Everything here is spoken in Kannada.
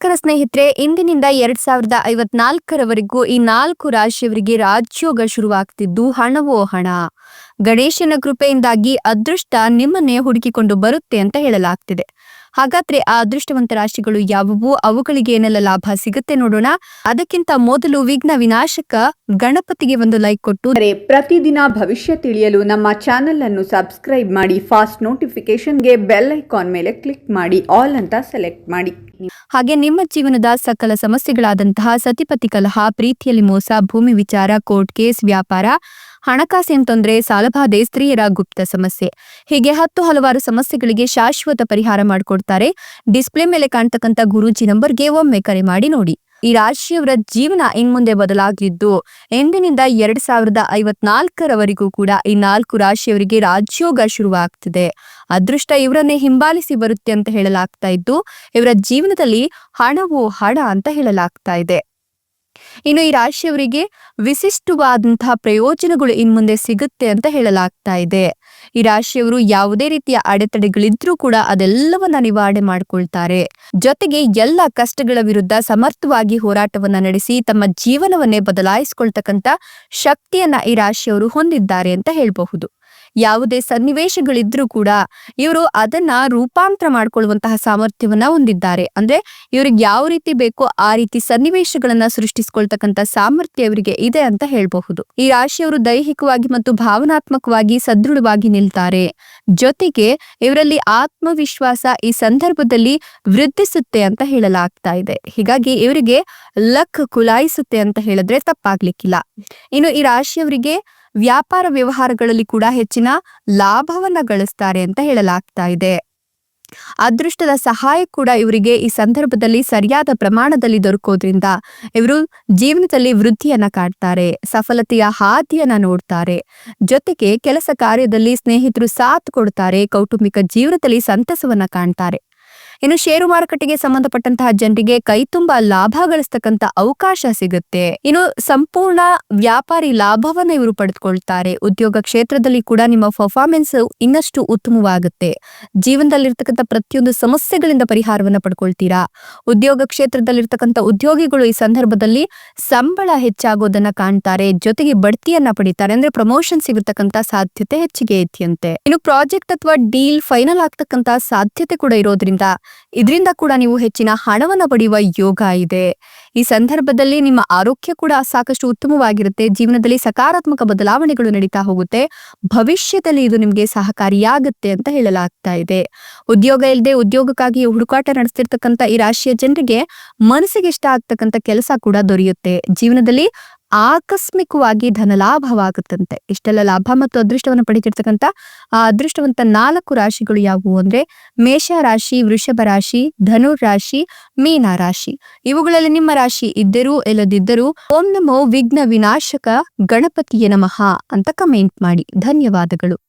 ನಮಸ್ಕಾರ ಸ್ನೇಹಿತರೆ, ಇಂದಿನಿಂದ ಎರಡ್ ಸಾವಿರದ ಐವತ್ನಾಲ್ಕರವರೆಗೂ ಈ ನಾಲ್ಕು ರಾಶಿಯವರಿಗೆ ರಾಜ್ಯೋಗ ಶುರುವಾಗ್ತಿದ್ದು ಹಣವೋ ಹಣ. ಗಣೇಶನ ಕೃಪೆಯಿಂದಾಗಿ ಅದೃಷ್ಟ ನಿಮ್ಮನ್ನೇ ಹುಡುಕಿಕೊಂಡು ಬರುತ್ತೆ ಅಂತ ಹೇಳಲಾಗ್ತಿದೆ. ಹಾಗಾದ್ರೆ ಆ ಅದೃಷ್ಟವಂತ ರಾಶಿಗಳು ಯಾವುವು? ಅವುಗಳಿಗೆ ಏನೆಲ್ಲ ಲಾಭ ಸಿಗುತ್ತೆ ನೋಡೋಣ. ಅದಕ್ಕಿಂತ ಮೊದಲು ವಿಘ್ನ ವಿನಾಶಕ ಗಣಪತಿಗೆ ಒಂದು ಲೈಕ್ ಕೊಟ್ಟು. ಪ್ರತಿದಿನ ಭವಿಷ್ಯ ತಿಳಿಯಲು ನಮ್ಮ ಚಾನೆಲ್ ಅನ್ನು ಸಬ್ಸ್ಕ್ರೈಬ್ ಮಾಡಿ ಫಾಸ್ಟ್ ನೋಟಿಫಿಕೇಶನ್ಗೆ ಬೆಲ್ ಐಕಾನ್ ಮೇಲೆ ಕ್ಲಿಕ್ ಮಾಡಿ ಆಲ್ ಅಂತ ಸೆಲೆಕ್ಟ್ ಮಾಡಿ. ಹಾಗೆ ನಿಮ್ಮ ಜೀವನದ ಸಕಲ ಸಮಸ್ಯೆಗಳಾದಂತಹ ಸತಿಪತಿ ಕಲಹ ಪ್ರೀತಿಯಲ್ಲಿ ಮೋಸ ಭೂಮಿ ವಿಚಾರ ಕೋರ್ಟ್ ಕೇಸ್ ವ್ಯಾಪಾರ ಹಣಕಾಸಿನ ತೊಂದರೆ, ಸಾಲಬಾಧೆ, ಸ್ತ್ರೀಯರ ಗುಪ್ತ ಸಮಸ್ಯೆ. ಹೀಗೆ ಹತ್ತು ಹಲವಾರು ಸಮಸ್ಯೆಗಳಿಗೆ ಶಾಶ್ವತ ಪರಿಹಾರ ಮಾಡಿಕೊಡ್ತಾರೆ. ಡಿಸ್ಪ್ಲೇ ಮೇಲೆ ಕಾಣ್ತಕ್ಕಂಥ ಗುರೂಜಿ ನಂಬರ್ಗೆ ಒಮ್ಮೆ ಕರೆ ಮಾಡಿ ನೋಡಿ. ಈ ರಾಶಿಯವರ ಜೀವನ ಇನ್ಮುಂದೆ ಬದಲಾಗಿದ್ದು ಎಂದಿನಿಂದ ಎರಡ್ ಸಾವಿರದ ಐವತ್ನಾಲ್ಕರವರೆಗೂ ಕೂಡ ಈ ನಾಲ್ಕು ರಾಶಿಯವರಿಗೆ ರಾಜ್ಯೋಗ ಶುರುವಾಗ್ತಿದೆ. ಅದೃಷ್ಟ ಇವರನ್ನೇ ಹಿಂಬಾಲಿಸಿ ಬರುತ್ತೆ ಅಂತ ಹೇಳಲಾಗ್ತಾ ಇದ್ದು, ಇವರ ಜೀವನದಲ್ಲಿ ಹಣವು ಹಣ ಅಂತ ಹೇಳಲಾಗ್ತಾ ಇದೆ. ಇನ್ನು ಈ ರಾಶಿಯವರಿಗೆ ವಿಶಿಷ್ಟವಾದಂತಹ ಪ್ರಯೋಜನಗಳು ಇನ್ಮುಂದೆ ಸಿಗುತ್ತೆ ಅಂತ ಹೇಳಲಾಗ್ತಾ ಇದೆ. ಈ ರಾಶಿಯವರು ಯಾವುದೇ ರೀತಿಯ ಅಡೆತಡೆಗಳಿದ್ರೂ ಕೂಡ ಅದೆಲ್ಲವನ್ನ ನಿವಾರಣೆ ಮಾಡ್ಕೊಳ್ತಾರೆ. ಜೊತೆಗೆ ಎಲ್ಲ ಕಷ್ಟಗಳ ವಿರುದ್ಧ ಸಮರ್ಥವಾಗಿ ಹೋರಾಟವನ್ನ ನಡೆಸಿ ತಮ್ಮ ಜೀವನವನ್ನೇ ಬದಲಾಯಿಸಿಕೊಳ್ತಕ್ಕಂತ ಶಕ್ತಿಯನ್ನ ಈ ರಾಶಿಯವರು ಹೊಂದಿದ್ದಾರೆ ಅಂತ ಹೇಳಬಹುದು. ಯಾವುದೇ ಸನ್ನಿವೇಶಗಳಿದ್ರೂ ಕೂಡ ಇವರು ಅದನ್ನ ರೂಪಾಂತರ ಮಾಡ್ಕೊಳ್ಳುವಂತಹ ಸಾಮರ್ಥ್ಯವನ್ನ ಹೊಂದಿದ್ದಾರೆ. ಅಂದ್ರೆ ಇವ್ರಿಗೆ ಯಾವ ರೀತಿ ಬೇಕೋ ಆ ರೀತಿ ಸನ್ನಿವೇಶಗಳನ್ನ ಸೃಷ್ಟಿಸ್ಕೊಳ್ತಕ್ಕಂಥ ಸಾಮರ್ಥ್ಯ ಇವರಿಗೆ ಇದೆ ಅಂತ ಹೇಳಬಹುದು. ಈ ರಾಶಿಯವರು ದೈಹಿಕವಾಗಿ ಮತ್ತು ಭಾವನಾತ್ಮಕವಾಗಿ ಸದೃಢವಾಗಿ ನಿಲ್ತಾರೆ. ಜೊತೆಗೆ ಇವರಲ್ಲಿ ಆತ್ಮವಿಶ್ವಾಸ ಈ ಸಂದರ್ಭದಲ್ಲಿ ವೃದ್ಧಿಸುತ್ತೆ ಅಂತ ಹೇಳಲಾಗ್ತಾ ಇದೆ. ಹೀಗಾಗಿ ಇವರಿಗೆ ಲಕ್ ಕುಲಾಯಿಸುತ್ತೆ ಅಂತ ಹೇಳಿದ್ರೆ ತಪ್ಪಾಗ್ಲಿಕ್ಕಿಲ್ಲ. ಇನ್ನು ಈ ರಾಶಿಯವರಿಗೆ ವ್ಯಾಪಾರ ವ್ಯವಹಾರಗಳಲ್ಲಿ ಕೂಡ ಹೆಚ್ಚಿನ ಲಾಭವನ್ನ ಗಳಿಸ್ತಾರೆ ಅಂತ ಹೇಳಲಾಗ್ತಾ ಇದೆ. ಅದೃಷ್ಟದ ಸಹಾಯ ಕೂಡ ಇವರಿಗೆ ಈ ಸಂದರ್ಭದಲ್ಲಿ ಸರಿಯಾದ ಪ್ರಮಾಣದಲ್ಲಿ ದೊರಕೋದ್ರಿಂದ ಇವರು ಜೀವನದಲ್ಲಿ ವೃದ್ಧಿಯನ್ನ ಕಾಡ್ತಾರೆ ಸಫಲತೆಯ ಹಾದಿಯನ್ನ ನೋಡ್ತಾರೆ. ಜೊತೆಗೆ ಕೆಲಸ ಕಾರ್ಯದಲ್ಲಿ ಸ್ನೇಹಿತರು ಸಾಥ್ ಕೊಡ್ತಾರೆ, ಕೌಟುಂಬಿಕ ಜೀವನದಲ್ಲಿ ಸಂತಸವನ್ನ ಕಾಣ್ತಾರೆ. ಇನ್ನು ಷೇರು ಮಾರುಕಟ್ಟೆಗೆ ಸಂಬಂಧಪಟ್ಟಂತಹ ಜನರಿಗೆ ಕೈ ತುಂಬಾ ಲಾಭ ಗಳಿಸ್ತಕ್ಕಂತ ಅವಕಾಶ ಸಿಗುತ್ತೆ. ಇನ್ನು ಸಂಪೂರ್ಣ ವ್ಯಾಪಾರಿ ಲಾಭವನ್ನ ಇವರು ಪಡೆದುಕೊಳ್ತಾರೆ. ಉದ್ಯೋಗ ಕ್ಷೇತ್ರದಲ್ಲಿ ಕೂಡ ನಿಮ್ಮ ಪರ್ಫಾರ್ಮೆನ್ಸ್ ಇನ್ನಷ್ಟು ಉತ್ತಮವಾಗುತ್ತೆ. ಜೀವನದಲ್ಲಿರ್ತಕ್ಕಂಥ ಪ್ರತಿಯೊಂದು ಸಮಸ್ಯೆಗಳಿಂದ ಪರಿಹಾರವನ್ನ ಪಡ್ಕೊಳ್ತೀರಾ? ಉದ್ಯೋಗ ಕ್ಷೇತ್ರದಲ್ಲಿರ್ತಕ್ಕಂಥ ಉದ್ಯೋಗಿಗಳು ಈ ಸಂದರ್ಭದಲ್ಲಿ ಸಂಬಳ ಹೆಚ್ಚಾಗೋದನ್ನ ಕಾಣ್ತಾರೆ. ಜೊತೆಗೆ ಬಡ್ತಿಯನ್ನ ಪಡಿತಾರೆ. ಅಂದ್ರೆ ಪ್ರಮೋಷನ್ ಸಿಗತಕ್ಕಂತ ಸಾಧ್ಯತೆ ಹೆಚ್ಚಿಗೆ ಐತಿಯಂತೆ. ಇನ್ನು ಪ್ರಾಜೆಕ್ಟ್ ಅಥವಾ ಡೀಲ್ ಫೈನಲ್ ಆಗ್ತಕ್ಕಂತ ಸಾಧ್ಯತೆ ಕೂಡ ಇರೋದ್ರಿಂದ ಇದರಿಂದ ಕೂಡ ನೀವು ಹೆಚ್ಚಿನ ಹಣವನ್ನು ಪಡೆಯುವ ಯೋಗ ಇದೆ. ಈ ಸಂದರ್ಭದಲ್ಲಿ ನಿಮ್ಮ ಆರೋಗ್ಯ ಕೂಡ ಸಾಕಷ್ಟು ಉತ್ತಮವಾಗಿರುತ್ತೆ. ಜೀವನದಲ್ಲಿ ಸಕಾರಾತ್ಮಕ ಬದಲಾವಣೆಗಳು ನಡೀತಾ ಹೋಗುತ್ತೆ. ಭವಿಷ್ಯದಲ್ಲಿ ಇದು ನಿಮಗೆ ಸಹಕಾರಿಯಾಗುತ್ತೆ ಅಂತ ಹೇಳಲಾಗ್ತಾ ಇದೆ. ಉದ್ಯೋಗ ಇಲ್ಲದೆ ಉದ್ಯೋಗಕ್ಕಾಗಿ ಹುಡುಕಾಟ ನಡೆಸ್ತಿರ್ತಕ್ಕಂಥ ಈ ರಾಶಿಯ ಜನರಿಗೆ ಮನಸ್ಸಿಗೆ ಇಷ್ಟ ಆಗ್ತಕ್ಕಂಥ ಕೆಲಸ ಕೂಡ ದೊರೆಯುತ್ತೆ. ಜೀವನದಲ್ಲಿ ಆಕಸ್ಮಿಕವಾಗಿ ಧನಲಾಭವಾಗುತ್ತಂತೆ. ಇಷ್ಟೆಲ್ಲ ಲಾಭ ಮತ್ತು ಅದೃಷ್ಟವನ್ನು ಪಡೆದಿರ್ತಕ್ಕಂಥ ಆ ಅದೃಷ್ಟವಂತ ನಾಲ್ಕು ರಾಶಿಗಳು ಯಾವುವು ಅಂದ್ರೆ, ಮೇಷ ರಾಶಿ, ವೃಷಭ ರಾಶಿ, ಧನು ರಾಶಿ, ಮೀನ ರಾಶಿ. ಇವುಗಳಲ್ಲಿ ನಿಮ್ಮ ರಾಶಿ ಇದ್ದರೂ, ಇಲ್ಲದಿದ್ದರೂ, ಓಂ ನಮೋ ವಿಘ್ನ ವಿನಾಶಕ ಗಣಪತಿಯ ನಮಃ ಅಂತ ಕಮೆಂಟ್ ಮಾಡಿ. ಧನ್ಯವಾದಗಳು.